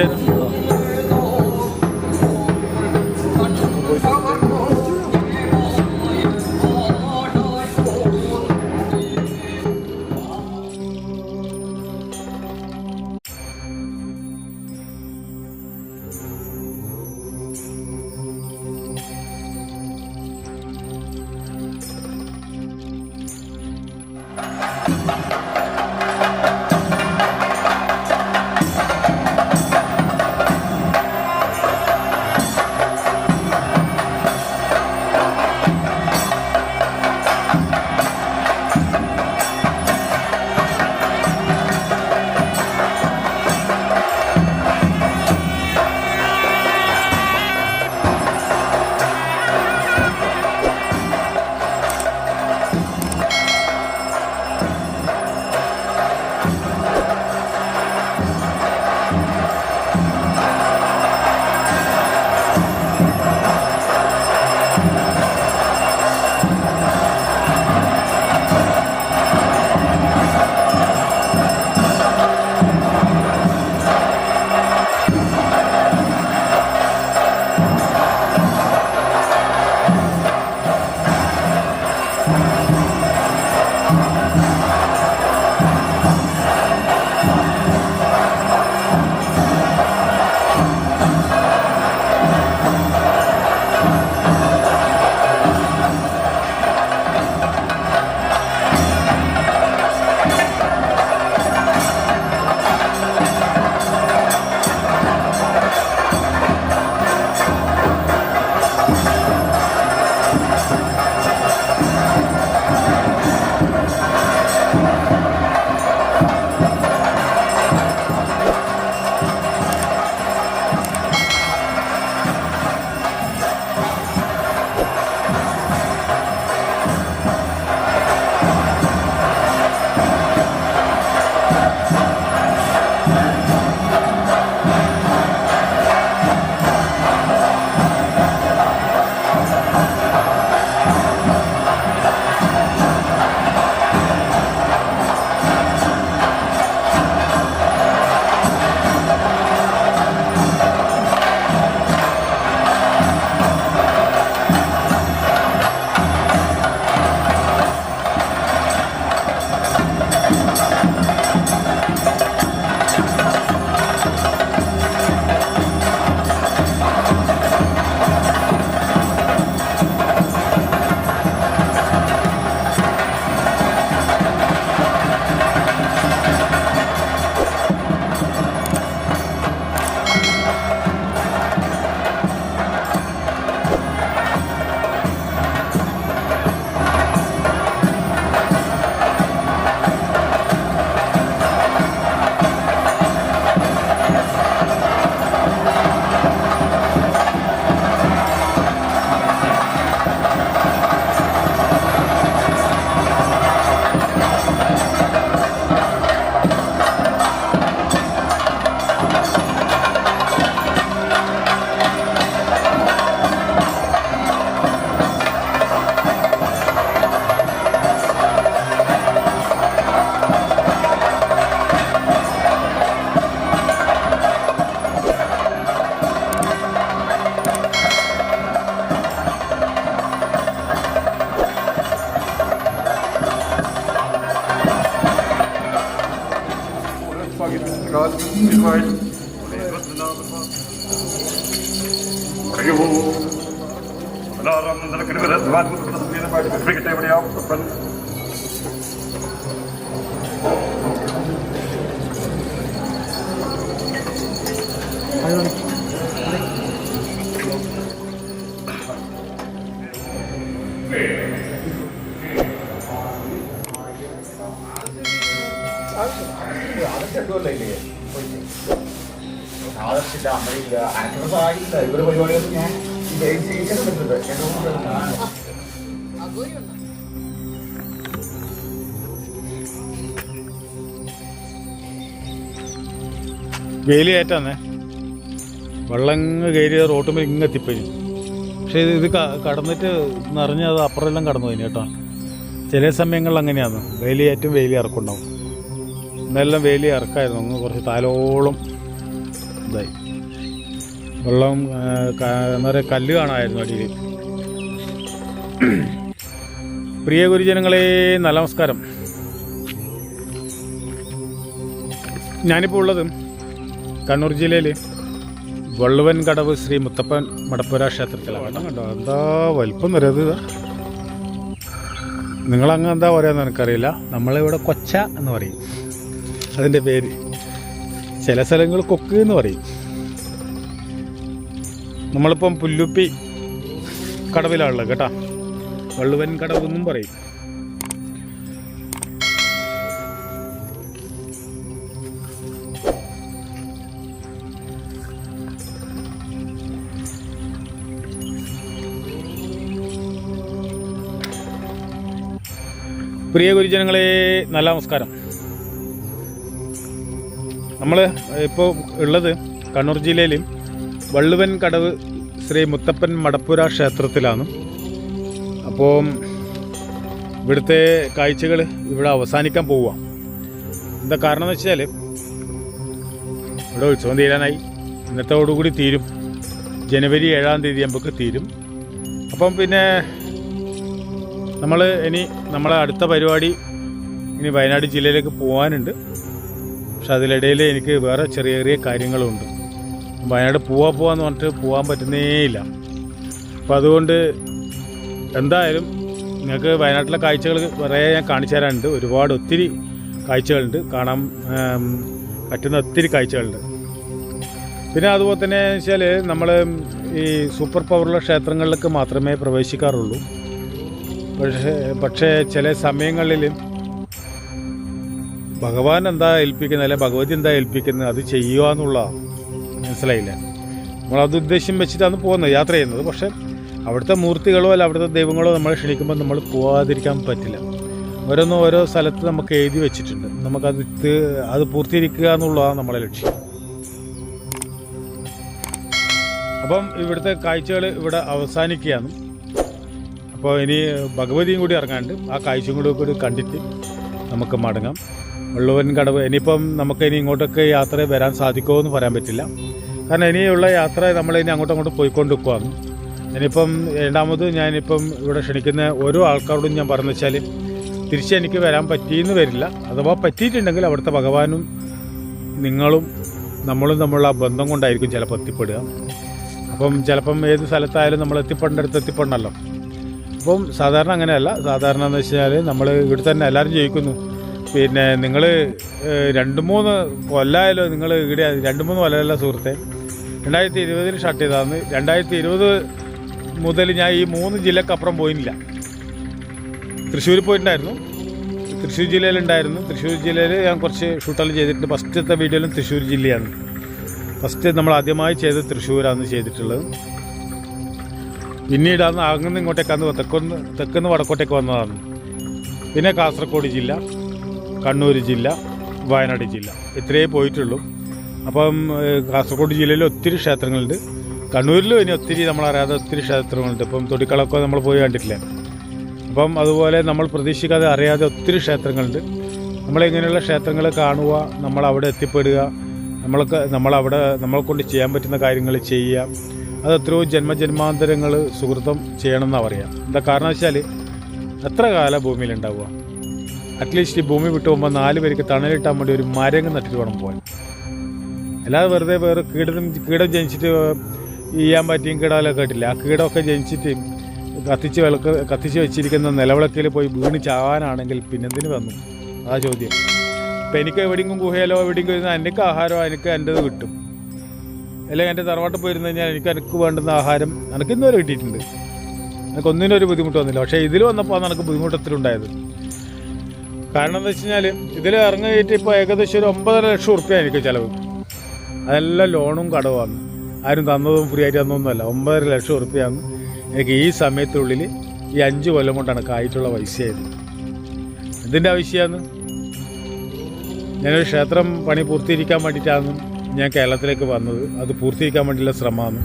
这个 Nee, wat is de naam ervan? Gewoon. En daarom Wat moeten we het waard moeten dat het binnen, maar ik vind het even niet afgepunt. Ja, dat is echt wel lelijk. ആദർശില്ല അമ്മയില്ല actress ആയില്ല ഇവർ പരിപാടികൾ ഞാൻ കൂടെ വേലിയേറ്റാന്നേ വെള്ളം കയറിയ റോട്ടുമ്പോൾ ഇങ്ങ് എത്തിപ്പോയി. പക്ഷേ ഇത് കടന്നിട്ട് നിറഞ്ഞ് അത് അപ്പുറമെല്ലാം കടന്നു പോയി കേട്ടോ. ചില സമയങ്ങളിൽ അങ്ങനെയാണ് വേലിയേറ്റും വേലി ഇറക്കുണ്ടാവും ഇന്നെല്ലാം വലിയ ഇറക്കായിരുന്നു. അങ്ങ് കുറച്ച് താലോളം ഇതായി. വെള്ളം എന്താ പറയുക കല്ല് കാണാമായിരുന്നു അടിയിൽ. പ്രിയ ഗുരുജനങ്ങളെ നല്ല നമസ്കാരം. ഞാനിപ്പോൾ ഉള്ളത് കണ്ണൂർ ജില്ലയിൽ വള്ളുവൻ കടവ് ശ്രീ മുത്തപ്പൻ മടപ്പുര ക്ഷേത്രത്തിലാണ് കണ്ടോ? എന്താ വലിപ്പം നിരത് നിങ്ങളങ്ങ് എന്താ പറയാന്ന് എനിക്കറിയില്ല. നമ്മളിവിടെ കൊച്ച എന്ന് പറയും. അതിന്റെ പേര്. ചില സ്ഥലങ്ങൾ കൊക്ക് എന്ന് പറയും. നമ്മളിപ്പം പുല്ലുപ്പി കടവിലാണുള്ളത് കേട്ടാ. വള്ളുവൻ കടവ് എന്നും പറയും. പ്രിയ ഗുരുജനങ്ങളെ നല്ല നമസ്കാരം. നമ്മൾ ഇപ്പോൾ ഉള്ളത് കണ്ണൂർ ജില്ലയിൽ വള്ളുവൻ കടവ് ശ്രീ മുത്തപ്പൻ മടപ്പുര ക്ഷേത്രത്തിലാണ്. അപ്പോൾ ഇവിടുത്തെ കാഴ്ചകൾ ഇവിടെ അവസാനിക്കാൻ പോവുക എന്താ കാരണം എന്ന് വെച്ചാൽ ഇവിടെ ഉത്സവം തീരാനായി. ഇന്നത്തോടുകൂടി തീരും. ജനുവരി ഏഴാം തീയതി നമുക്ക് തീരും. അപ്പം പിന്നെ നമ്മൾ ഇനി നമ്മളെ അടുത്ത പരിപാടി ഇനി വയനാട് ജില്ലയിലേക്ക് പോകാനുണ്ട് പക്ഷെ അതിലിടയിൽ എനിക്ക് വേറെ ചെറിയ ചെറിയ കാര്യങ്ങളുണ്ട്. വയനാട് പോവാ പോവാന്ന് പറഞ്ഞിട്ട് പോകാൻ പറ്റുന്നേ ഇല്ല അപ്പം അതുകൊണ്ട് എന്തായാലും നിങ്ങൾക്ക് വയനാട്ടിലെ കാഴ്ചകൾ കുറേ ഞാൻ കാണിച്ചു തരാനുണ്ട്. ഒരുപാട് ഒത്തിരി കാഴ്ചകളുണ്ട്. കാണാൻ പറ്റുന്ന ഒത്തിരി കാഴ്ചകളുണ്ട്. പിന്നെ അതുപോലെ തന്നെ വെച്ചാൽ നമ്മൾ ഈ സൂപ്പർ പവറുള്ള ക്ഷേത്രങ്ങളിലേക്ക് മാത്രമേ പ്രവേശിക്കാറുള്ളൂ. പക്ഷേ പക്ഷേ ചില സമയങ്ങളിൽ ഭഗവാൻ എന്താ ഏൽപ്പിക്കുന്നത് അല്ലെ ഭഗവതി എന്താ ഏൽപ്പിക്കുന്നത് അത് ചെയ്യുക എന്നുള്ള മനസ്സിലായില്ല. നമ്മളത് ഉദ്ദേശം വെച്ചിട്ടാണ് പോകുന്നത് യാത്ര ചെയ്യുന്നത്. പക്ഷെ അവിടുത്തെ മൂർത്തികളോ അല്ല അവിടുത്തെ ദൈവങ്ങളോ നമ്മളെ ക്ഷണിക്കുമ്പോൾ നമ്മൾ പോകാതിരിക്കാൻ പറ്റില്ല. ഓരോന്നും ഓരോ സ്ഥലത്ത് നമുക്ക് എഴുതി വെച്ചിട്ടുണ്ട്. നമുക്കത് അത് പൂർത്തീകരിക്കുക എന്നുള്ളതാണ് നമ്മളെ ലക്ഷ്യം. അപ്പം ഇവിടുത്തെ കാഴ്ചകൾ ഇവിടെ അവസാനിക്കുകയാണ്. അപ്പോൾ ഇനി ഭഗവതിയും കൂടി ഇറങ്ങാണ്ട് ആ കാഴ്ചയും കൂടി കൂടി കണ്ടിട്ട് നമുക്ക് മടങ്ങാം. വെള്ളുവൻ കടവ്. ഇനിയിപ്പം നമുക്ക് ഇനി ഇങ്ങോട്ടൊക്കെ യാത്ര വരാൻ സാധിക്കുമോ എന്ന് പറയാൻ പറ്റില്ല. കാരണം ഇനിയുള്ള യാത്ര നമ്മൾ ഇനി അങ്ങോട്ടും അങ്ങോട്ടും പോയിക്കൊണ്ട് ഇനിയിപ്പം രണ്ടാമത് ഞാനിപ്പം ഇവിടെ ക്ഷണിക്കുന്ന ഓരോ ആൾക്കാരോടും ഞാൻ പറഞ്ഞു വെച്ചാൽ തിരിച്ച് എനിക്ക് വരാൻ പറ്റിയെന്ന് വരില്ല. അഥവാ പറ്റിയിട്ടുണ്ടെങ്കിൽ അവിടുത്തെ ഭഗവാനും നിങ്ങളും നമ്മളും തമ്മിലുള്ള ആ ബന്ധം കൊണ്ടായിരിക്കും ചിലപ്പോൾ എത്തിപ്പെടുക. അപ്പം ചിലപ്പം ഏത് സ്ഥലത്തായാലും നമ്മൾ എത്തിപ്പെടേണ്ടടുത്ത് എത്തിപ്പെടണമല്ലോ. അപ്പം സാധാരണ അങ്ങനെയല്ല. സാധാരണ എന്ന് വെച്ചാൽ നമ്മൾ ഇവിടെ തന്നെ എല്ലാവരും ചോദിക്കുന്നു പിന്നെ നിങ്ങൾ രണ്ട് മൂന്ന് കൊല്ലമായാലോ നിങ്ങൾ ഇവിടെ രണ്ട് മൂന്ന് കൊല്ലമല്ല സുഹൃത്തെ. രണ്ടായിരത്തി ഇരുപതിൽ ഷട്ട് ചെയ്തതാണ്. രണ്ടായിരത്തി ഇരുപത് മുതൽ ഞാൻ ഈ മൂന്ന് ജില്ലക്കപ്പുറം പോയില്ല. തൃശ്ശൂർ പോയിട്ടുണ്ടായിരുന്നു. തൃശ്ശൂർ ജില്ലയിലുണ്ടായിരുന്നു. തൃശ്ശൂർ ജില്ലയിൽ ഞാൻ കുറച്ച് ഷൂട്ടെല്ലാം ചെയ്തിട്ടുണ്ട്. ഫസ്റ്റത്തെ വീഡിയോയിലും തൃശ്ശൂർ ജില്ലയാണ്. ഫസ്റ്റ് നമ്മൾ ആദ്യമായി ചെയ്ത് തൃശ്ശൂരാണ് ചെയ്തിട്ടുള്ളത്. പിന്നീടാണ് അങ്ങനെ ഇങ്ങോട്ടേക്കാന്ന് തെക്കൊന്ന് തെക്കുന്ന് വടക്കോട്ടേക്ക് വന്നതാണ്. പിന്നെ കാസർഗോഡ് ജില്ല. കണ്ണൂർ ജില്ല വയനാട് ജില്ല. ഇത്രയേ പോയിട്ടുള്ളൂ. അപ്പം കാസർഗോഡ് ജില്ലയിൽ ഒത്തിരി ക്ഷേത്രങ്ങളുണ്ട്. കണ്ണൂരിലും ഇനി ഒത്തിരി നമ്മളറിയാതെ ഒത്തിരി ക്ഷേത്രങ്ങളുണ്ട്. ഇപ്പം തൊടിക്കളൊക്കെ നമ്മൾ പോയി കണ്ടിട്ടില്ലേ? അപ്പം അതുപോലെ നമ്മൾ പ്രതീക്ഷിക്കാതെ അറിയാതെ ഒത്തിരി ക്ഷേത്രങ്ങളുണ്ട്. നമ്മളിങ്ങനെയുള്ള ക്ഷേത്രങ്ങൾ കാണുക നമ്മൾ അവിടെ എത്തിപ്പെടുക നമ്മൾക്ക് നമ്മളവിടെ നമ്മളെ കൊണ്ട് ചെയ്യാൻ പറ്റുന്ന കാര്യങ്ങൾ ചെയ്യുക അത് എത്രയോ ജന്മജന്മാന്തരങ്ങൾ സുഹൃത്തം ചെയ്യണമെന്നാണ് പറയുക എന്താ കാരണം വെച്ചാൽ എത്ര കാല ഭൂമിയിലുണ്ടാവുക? അറ്റ്ലീസ്റ്റ് ഈ ഭൂമി വിട്ടു പോകുമ്പോൾ നാല് പേർക്ക് തണലിട്ടാൻ വേണ്ടി ഒരു മരങ്ങ് നട്ടിട്ട് വേണം പോകാൻ. അല്ലാതെ വെറുതെ വേറെ കീടം കീടം ജനിച്ചിട്ട് ചെയ്യാൻ പറ്റിയും കീടാലൊക്കെ കേട്ടില്ല? ആ കീടമൊക്കെ ജനിച്ചിട്ട് കത്തിച്ച് വിളക്ക് കത്തിച്ച് വെച്ചിരിക്കുന്ന നിലവിളക്കിൽ പോയി വീണ് ചാവാനാണെങ്കിൽ പിന്നെന്തിന് വന്നു? ആ ചോദ്യം. ഇപ്പം എനിക്ക് എവിടെയെങ്കിലും ഗുഹയിലോ എവിടെയെങ്കിലും ഇരുന്നാൽ എനിക്ക് ആഹാരമോ എനിക്ക് എന്റെത് കിട്ടും. അല്ലെങ്കിൽ എന്റെ തറവാട്ടിൽ പോയിരുന്നു കഴിഞ്ഞാൽ എനിക്ക് എനിക്ക് വേണ്ടുന്ന ആഹാരം എനിക്ക് ഇന്നുവരെ കിട്ടിയിട്ടുണ്ട്. എനിക്ക് ഒന്നിനൊരു ബുദ്ധിമുട്ട് വന്നില്ല. പക്ഷേ ഇതിൽ വന്നപ്പോൾ എനിക്ക് ബുദ്ധിമുട്ടത്തിലുണ്ടായത്. കാരണം എന്താ വെച്ച് കഴിഞ്ഞാൽ ഇതിൽ ഇറങ്ങിയിട്ട് ഇപ്പോൾ ഏകദേശം ഒരു ഒമ്പതര ലക്ഷം റുപ്യ എനിക്ക് ചിലവ്. അതെല്ലാം ലോണും കടവുമാണ്. ആരും തന്നതും ഫ്രീ ആയിട്ട് തന്നൊന്നുമല്ല ഒമ്പതര ലക്ഷം ഉറുപ്പ്യാണ് എനിക്ക് ഈ സമയത്തുള്ളിൽ ഈ അഞ്ച് കൊല്ലം കൊണ്ടാണ് ആയിട്ടുള്ള പൈസയായത്. എന്തിന്റെ ആവശ്യമാണ്. ഞാനൊരു ക്ഷേത്രം പണി പൂർത്തീകരിക്കാൻ വേണ്ടിയിട്ടാണ് ഞാൻ കേരളത്തിലേക്ക് വന്നത്. അത് പൂർത്തീകരിക്കാൻ വേണ്ടിയുള്ള ശ്രമമാണ്.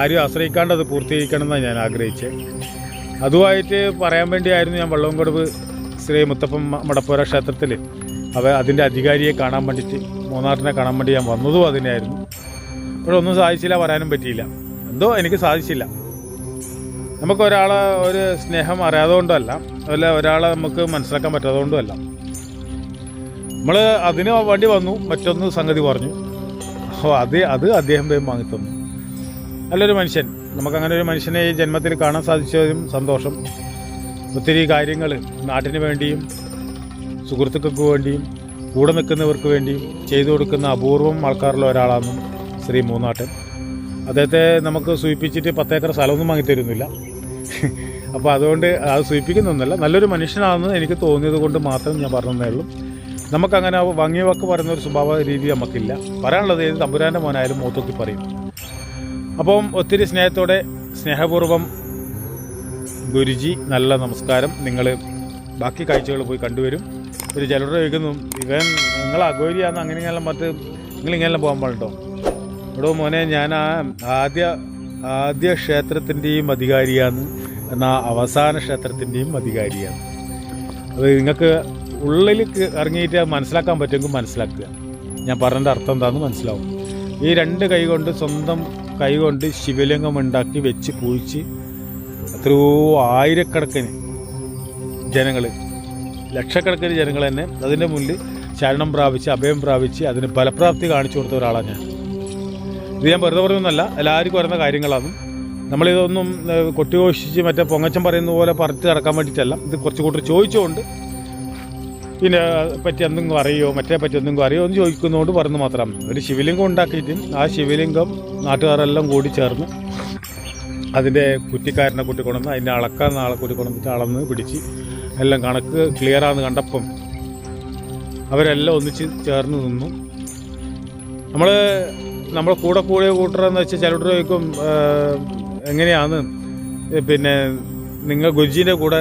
ആരും ആശ്രയിക്കാണ്ട് അത് പൂർത്തീകരിക്കണം എന്നാണ് ഞാൻ ആഗ്രഹിച്ചത്. അതുമായിട്ട് പറയാൻ വേണ്ടിയായിരുന്നു ഞാൻ വള്ളംകൊടുവ് ശ്രീ മുത്തപ്പൻ മടപ്പുര ക്ഷേത്രത്തിൽ അവ അതിന്റെ അധികാരിയെ കാണാൻ വേണ്ടിയിട്ട് മൂന്നാറിനെ കാണാൻ വേണ്ടി ഞാൻ വന്നതും അതിനായിരുന്നു. അപ്പോഴൊന്നും സാധിച്ചില്ല വരാനും പറ്റിയില്ല. എന്തോ എനിക്ക് സാധിച്ചില്ല. നമുക്ക് ഒരാളെ ഒരു സ്നേഹം അറിയാതെ കൊണ്ടുമല്ല അല്ല ഒരാളെ നമുക്ക് മനസ്സിലാക്കാൻ പറ്റാതെ കൊണ്ടുമല്ല നമ്മൾ അതിന് വേണ്ടി വന്നു മറ്റൊന്ന് സംഗതി പറഞ്ഞു. അപ്പോൾ അത് അത് അദ്ദേഹം വേഗം വാങ്ങിത്തന്നു. നല്ലൊരു മനുഷ്യൻ. നമുക്കങ്ങനെ ഒരു മനുഷ്യനെ ഈ ജന്മത്തിൽ കാണാൻ സാധിച്ചതും സന്തോഷം. ഒത്തിരി കാര്യങ്ങൾ നാട്ടിന് വേണ്ടിയും സുഹൃത്തുക്കൾക്ക് വേണ്ടിയും കൂടെ നിൽക്കുന്നവർക്ക് വേണ്ടിയും ചെയ്തു കൊടുക്കുന്ന അപൂർവം ആൾക്കാരിൽ ഒരാളാണ് ശ്രീ മൂന്നാട്ടൻ. അദ്ദേഹത്തെ നമുക്ക് സൂചിപ്പിച്ചിട്ട് പത്തേക്കർ സ്ഥലമൊന്നും വാങ്ങിത്തരുന്നില്ല അപ്പോൾ അതുകൊണ്ട് അത് സൂചിപ്പിക്കുന്നൊന്നുമല്ല നല്ലൊരു മനുഷ്യനാണെന്ന് എനിക്ക് തോന്നിയത് കൊണ്ട് മാത്രം ഞാൻ പറഞ്ഞതേ ഉള്ളൂ. നമുക്കങ്ങനെ വാങ്ങിയ വാക്ക് പറയുന്ന ഒരു സ്വഭാവ രീതി നമുക്കില്ല. പറയാനുള്ളത് ഏത് തമ്പുരാന്റെ മോനായാലും മൂത്തൊക്കെ പറയും. അപ്പം ഒത്തിരി സ്നേഹത്തോടെ സ്നേഹപൂർവം ഗുരുജി നല്ല നമസ്കാരം. നിങ്ങൾ ബാക്കി കാഴ്ചകൾ പോയി കണ്ടുവരും. ഒരു ചിലരുടെ ചോദിക്കുന്നു ഇവൻ നിങ്ങൾ അഗോരിയാന്ന് ഇങ്ങനെ മറ്റ് നിങ്ങൾ ഇങ്ങനെ പോകാൻ പാടുണ്ടോ? ഇവിടെ മോനെ ഞാൻ ആ ആദ്യ ആദ്യ ക്ഷേത്രത്തിന്റെയും അധികാരിയാണ്. എന്നാൽ അവസാന ക്ഷേത്രത്തിന്റെയും അധികാരിയാണ്. അത് നിങ്ങൾക്ക് ഉള്ളിൽ ഇറങ്ങിയിട്ട് മനസ്സിലാക്കാൻ പറ്റുമെങ്കിൽ മനസ്സിലാക്കുക. ഞാൻ പറഞ്ഞതിന്റെ അർത്ഥം എന്താണെന്ന് മനസ്സിലാവും. ഈ രണ്ട് കൈ കൊണ്ട് സ്വന്തം കൈ കൊണ്ട് ശിവലിംഗം ഉണ്ടാക്കി വെച്ച് പൂജിച്ച് എത്രയോ ആയിരക്കണക്കിന് ജനങ്ങൾ ലക്ഷക്കണക്കിന് ജനങ്ങൾ തന്നെ അതിന്റെ മുന്നിൽ ശരണം പ്രാപിച്ച് അഭയം പ്രാപിച്ച് അതിന് ഫലപ്രാപ്തി കാണിച്ചു കൊടുത്ത ഒരാളാണ് ഞാൻ. ഇത് ഞാൻ വെറുതെ പറയുന്നല്ല എല്ലാവർക്കും വരുന്ന കാര്യങ്ങളാണ്. നമ്മളിതൊന്നും കൊട്ടിഘോഷിച്ച് മറ്റേ പൊങ്ങച്ചം പറയുന്ന പോലെ പറിച്ച് നടക്കാൻ വേണ്ടിയിട്ടല്ല. ഇത് കുറച്ച് കൂട്ടർ ചോദിച്ചുകൊണ്ട് പിന്നെ പറ്റി എന്തെങ്കിലും അറിയോ മറ്റേ പറ്റി എന്തെങ്കിലും അറിയോ എന്ന് ചോദിക്കുന്നതുകൊണ്ട് പറഞ്ഞു മാത്രം. ഒരു ശിവലിംഗം ഉണ്ടാക്കിയിട്ട് ആ ശിവലിംഗം നാട്ടുകാരെല്ലാം കൂടി ചേർന്ന് അതിന്റെ കുറ്റിക്കാരനെ കൂട്ടിക്കൊണ്ടുവന്ന് അതിന്റെ അളക്കാൻ ആളെ കൂട്ടിക്കൊണ്ടുവന്നിട്ട് അളന്ന് പിടിച്ച് എല്ലാം കണക്ക് ക്ലിയറാന്ന് കണ്ടപ്പം അവരെല്ലാം ഒന്നിച്ച് ചേർന്ന് നിന്നു. നമ്മൾ നമ്മൾ കൂടെ കൂടിയ കൂട്ടറെന്ന് വെച്ചാൽ ചിലർ ചോദിക്കും എങ്ങനെയാണ് പിന്നെ നിങ്ങൾ ഗുജീന്റെ കൂടെ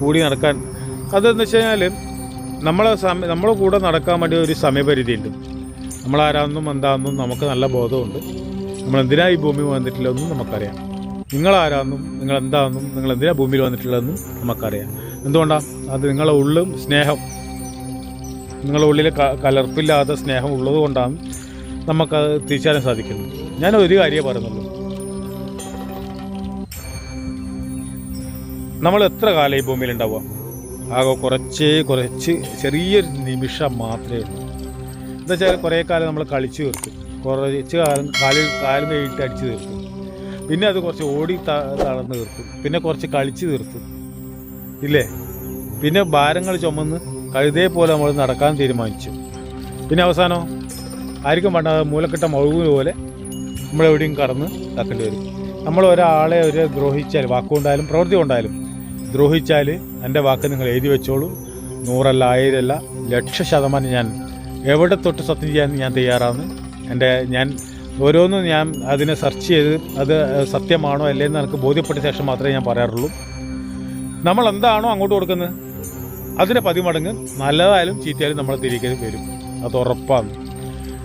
കൂടി നടക്കാൻ. അതെന്ന് വെച്ച് കഴിഞ്ഞാൽ നമ്മളെ സമയ നമ്മളെ കൂടെ നടക്കാൻ വേണ്ടി ഒരു സമയപരിധിയുണ്ട്. ഉണ്ട് നമ്മളാരാണെന്നും എന്താണെന്നും നമുക്ക് നല്ല ബോധമുണ്ട്. നമ്മൾ എന്തിനാ ഈ ഭൂമി വന്നിട്ടില്ലെന്നും നമുക്കറിയാം. നിങ്ങളാരാണെന്നും നിങ്ങൾ എന്താണെന്നും നിങ്ങൾ എന്തിനാ ഭൂമിയിൽ വന്നിട്ടുള്ളതെന്നും നമുക്കറിയാം. എന്തുകൊണ്ടാണ് അത് നിങ്ങളുടെ ഉള്ളും സ്നേഹം. നിങ്ങളുടെ ഉള്ളിൽ കലർപ്പില്ലാത്ത സ്നേഹം ഉള്ളത് കൊണ്ടാണ് നമുക്കത് തിരിച്ചറിയാൻ സാധിക്കുന്നത്. ഞാൻ ഒരു കാര്യമേ പറയുന്നുള്ളൂ. നമ്മൾ എത്ര കാലം ഈ ഭൂമിയിൽ ഉണ്ടാവുക? ആകെ കുറച്ച് കുറച്ച് ചെറിയൊരു നിമിഷം മാത്രമേ ഉള്ളൂ. എന്താ വെച്ചാൽ കുറേ കാലം നമ്മൾ കളിച്ചു തീർക്കും. കുറച്ച് കാലം കാലിൽ കാലം കഴിഞ്ഞിട്ട് അടിച്ചു തീർക്കും. പിന്നെ അത് കുറച്ച് ഓടി തളർന്ന് തീർക്കും. പിന്നെ കുറച്ച് കളിച്ച് തീർക്കും. ഇല്ലേ? പിന്നെ ഭാരങ്ങൾ ചുമന്ന് കഴുതേ പോലെ നമ്മൾ നടക്കാൻ തീരുമാനിച്ചു. പിന്നെ അവസാനം ആർക്കും വേണ്ട മൂലക്കെട്ട മുഴുകുന്ന പോലെ നമ്മളെവിടെയും കടന്ന് ഇതാക്കേണ്ടി വരും. നമ്മൾ ഒരാളെ ഒരു ദ്രോഹിച്ചാൽ വാക്കുകൊണ്ടായാലും പ്രവൃത്തി കൊണ്ടായാലും ദ്രോഹിച്ചാൽ എന്റെ വാക്ക് നിങ്ങൾ എഴുതി വെച്ചോളൂ. നൂറല്ല ആയിരമല്ല ലക്ഷ ശതമാനം ഞാൻ എവിടെ തൊട്ട് സത്യം ചെയ്യാൻ ഞാൻ തയ്യാറാണ്. എന്റെ ഞാൻ ഓരോന്നും ഞാൻ അതിനെ സെർച്ച് ചെയ്ത് അത് സത്യമാണോ അല്ലേന്ന് എനിക്ക് ബോധ്യപ്പെട്ട ശേഷം മാത്രമേ ഞാൻ പറയാറുള്ളൂ. നമ്മൾ എന്താണോ അങ്ങോട്ട് കൊടുക്കുന്നത്? അതിന് പതിമടങ്ങ് നല്ലതായാലും ചീത്തയായാലും നമ്മൾ തിരികെ വരും. അത് ഉറപ്പാണ്.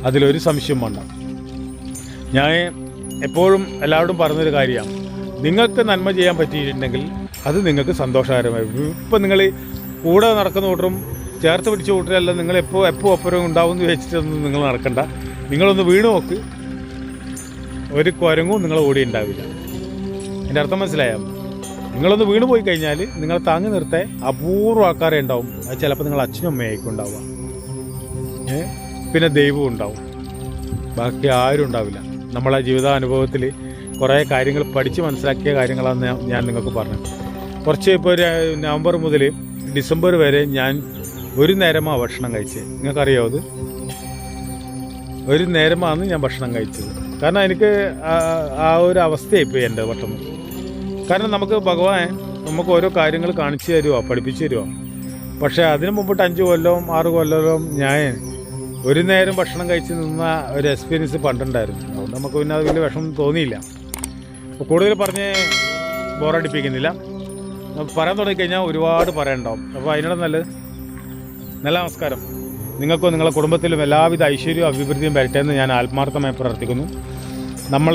അതിലൊരു സംശയം വേണ്ട. ഞാൻ എപ്പോഴും എല്ലാവരോടും പറഞ്ഞൊരു കാര്യമാണ്. നിങ്ങൾക്ക് നന്മ ചെയ്യാൻ പറ്റിയിട്ടുണ്ടെങ്കിൽ അത് നിങ്ങൾക്ക് സന്തോഷകരമായി ഇപ്പം നിങ്ങൾ കൂടെ നടക്കുന്ന കൂട്ടറും ചേർത്ത് പിടിച്ച കൂട്ടരെല്ലാം നിങ്ങൾ എപ്പോൾ എപ്പോൾ ഒപ്പരം ഉണ്ടാവും എന്ന് വെച്ചിട്ടൊന്നും നിങ്ങൾ നടക്കണ്ട. നിങ്ങളൊന്ന് വീണ് നോക്ക്. ഒരു കുരങ്ങും നിങ്ങളെ ഓടി ഉണ്ടാവില്ല. എന്റെ അർത്ഥം മനസ്സിലായോ? നിങ്ങളൊന്ന് വീണ് പോയി കഴിഞ്ഞാൽ നിങ്ങൾ താങ്ങി നിർത്തെ അപൂർവ ആൾക്കാരെ ഉണ്ടാവും. അത് ചിലപ്പോൾ നിങ്ങൾ അച്ഛനും അമ്മയായിരിക്കും ഉണ്ടാവുക. പിന്നെ ദൈവവും ഉണ്ടാവും. ബാക്കി ആരും ഉണ്ടാവില്ല. നമ്മളെ ജീവിതാനുഭവത്തിൽ കുറേ കാര്യങ്ങൾ പഠിച്ച് മനസ്സിലാക്കിയ കാര്യങ്ങളാണ് ഞാൻ- നിങ്ങൾക്ക് പറഞ്ഞത്. കുറച്ച് ഇപ്പോൾ നവംബർ മുതൽ ഡിസംബർ വരെ ഞാൻ ഒരു നേരമാണ് ഭക്ഷണം കഴിച്ചത്. നിങ്ങൾക്കറിയാമോ അത്? ഒരു നേരമാണ് ഞാൻ ഭക്ഷണം കഴിച്ചത്. കാരണം എനിക്ക് ആ- ഒരു അവസ്ഥയായി പോയി എന്റെ പെട്ടെന്ന് കാരണം നമുക്ക് ഭഗവാൻ നമുക്ക് ഓരോ കാര്യങ്ങൾ കാണിച്ചു തരുമോ പഠിപ്പിച്ചു തരുമോ പക്ഷേ അതിനു മുമ്പിട്ട് അഞ്ച് കൊല്ലവും ആറ് കൊല്ലവും ഞാൻ ഒരു നേരം ഭക്ഷണം കഴിച്ച് നിന്ന ഒരു എക്സ്പീരിയൻസ് പണ്ടുണ്ടായിരുന്നു. അതുകൊണ്ട് നമുക്ക് പിന്നെ അത് വലിയ വിഷമം തോന്നിയില്ല. കൂടുതൽ പറഞ്ഞ് ബോറടിപ്പിക്കുന്നില്ല പറയാൻ തുടങ്ങിക്കഴിഞ്ഞാൽ ഒരുപാട് പറയാനുണ്ടാവും അപ്പോൾ അതിനോട് നല്ലത് നല്ല നമസ്കാരം. നിങ്ങൾക്കും നിങ്ങളുടെ കുടുംബത്തിലും എല്ലാവിധ ഐശ്വര്യവും അഭിവൃദ്ധിയും വരട്ടെ എന്ന് ഞാൻ ആത്മാർത്ഥമായി പ്രാർത്ഥിക്കുന്നു. നമ്മൾ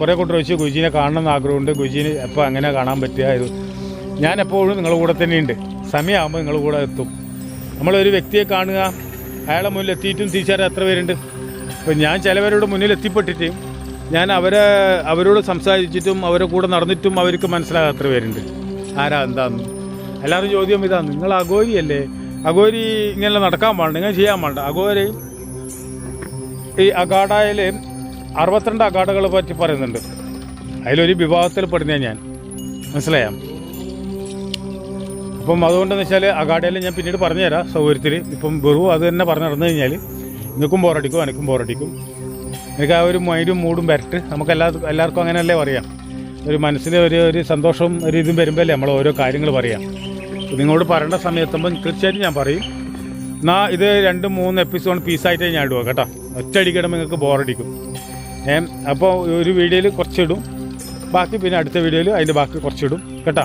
കുറേ കൂട്ടർ വെച്ച് ഗുജീനെ കാണണമെന്ന് ആഗ്രഹമുണ്ട്. ഗുജീന് എപ്പോൾ അങ്ങനെ കാണാൻ പറ്റുക ഇത് ഞാൻ എപ്പോഴും നിങ്ങളുടെ കൂടെ തന്നെയുണ്ട്. സമയമാകുമ്പോൾ നിങ്ങളുടെ കൂടെ എത്തും. നമ്മളൊരു വ്യക്തിയെ കാണുക അയാളെ മുന്നിൽ എത്തിയിട്ടും തിരിച്ചറിയാൻ എത്ര പേരുണ്ട്. ഇപ്പം ഞാൻ ചിലവരുടെ മുന്നിൽ എത്തിപ്പെട്ടിട്ട് ഞാൻ അവരെ അവരോട് സംസാരിച്ചിട്ടും അവരെ കൂടെ നടന്നിട്ടും അവർക്ക് മനസ്സിലാകാത്ത പേരുണ്ട്. ആരാ എന്താന്ന്. എല്ലാവരും ചോദ്യം ഇതാണ് നിങ്ങൾ അഗോരിയല്ലേ അഗോരി ഇങ്ങനെ നടക്കാൻ പാടില്ല ഇങ്ങനെ ചെയ്യാൻ പാടില്ല. അഗോരി ഈ അഗാഡയിൽ അറുപത്തിരണ്ട് അഗാഡകളെ പറ്റി പറയുന്നുണ്ട്. അതിലൊരു വിഭാഗത്തിൽ പെടുന്ന ഞാൻ. മനസ്സിലായാം? അപ്പം അതുകൊണ്ടെന്ന് വെച്ചാൽ അഗാഡയിൽ ഞാൻ പിന്നീട് പറഞ്ഞുതരാം സൗകര്യത്തിൽ ഇപ്പം വെറും അത് തന്നെ പറഞ്ഞു നടന്നു കഴിഞ്ഞാൽ നിങ്ങൾക്കും ബോറടിക്കും എനിക്കും ബോറടിക്കും എനിക്ക് ആ ഒരു മൈൻഡും മൂടും വരട്ട്. നമുക്ക് എല്ലാ എല്ലാവർക്കും അങ്ങനെയല്ലേ പറയാം. ഒരു മനസ്സിന് ഒരു ഒരു സന്തോഷവും ഒരു ഇതും വരുമ്പോഴല്ലേ നമ്മൾ ഓരോ കാര്യങ്ങൾ പറയാം. നിങ്ങളോട് പറയേണ്ട സമയത്തുമ്പോൾ തീർച്ചയായിട്ടും ഞാൻ പറയും. എന്നാൽ ഇത് രണ്ട് മൂന്ന് എപ്പിസോഡ് പീസായിട്ടേ ഞാൻ ഇടുക കേട്ടോ. ഒറ്റയടിക്കണം നിങ്ങൾക്ക് ബോറടിക്കും ഏ അപ്പോൾ ഒരു വീഡിയോയിൽ കുറച്ചിടും. ബാക്കി പിന്നെ അടുത്ത വീഡിയോയിൽ അതിന്റെ ബാക്കി കുറച്ചിടും കേട്ടോ.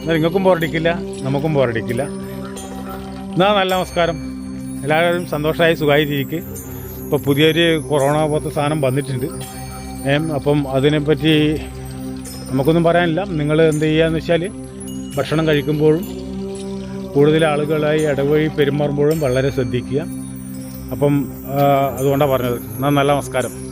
എന്നാൽ നിങ്ങൾക്കും ബോറടിക്കില്ല നമുക്കും ബോറടിക്കില്ല എന്നാൽ നല്ല നമസ്കാരം. എല്ലാവരും സന്തോഷമായി സുഖമായി ജീവിക്ക് ഇപ്പോൾ പുതിയൊരു കൊറോണ പോലത്തെ സാധനം വന്നിട്ടുണ്ട്. ഏ അപ്പം അതിനെപ്പറ്റി നമുക്കൊന്നും പറയാനില്ല. നിങ്ങൾ എന്ത് ചെയ്യാന്ന് വെച്ചാൽ ഭക്ഷണം കഴിക്കുമ്പോഴും കൂടുതൽ ആളുകളായി ഇടവഴി പെരുമാറുമ്പോഴും വളരെ ശ്രദ്ധിക്കുക. അപ്പം അതുകൊണ്ടാണ് പറഞ്ഞത്. എന്നാൽ നല്ല നമസ്കാരം.